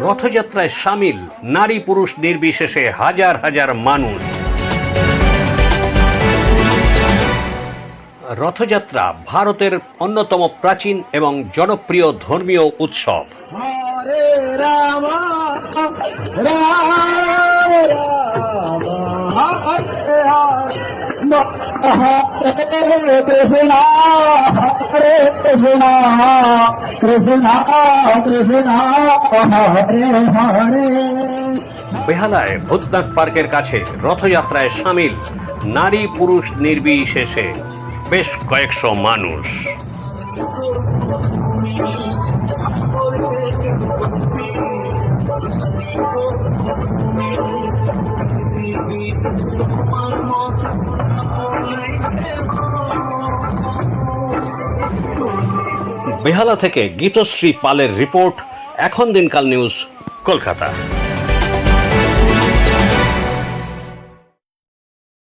রথযাত্রায় সামিল নারী পুরুষ নির্বিশেষে হাজার হাজার মানুষ। রথযাত্রা ভারতের অন্যতম প্রাচীন এবং জনপ্রিয় ধর্মীয় উৎসব। রাম কৃষ্ণ হরে কৃষ্ণ কৃষ্ণ কৃষ্ণ হরে হরে বেহালায় ভূতনাথ পার্কের কাছে রথযাত্রায় সামিল নারী পুরুষ নির্বিশেষে বেশ কয়েকশো মানুষ। বেহালা থেকে গীতশ্রী পালের রিপোর্ট এখন দিনকাল নিউজ কলকাতা।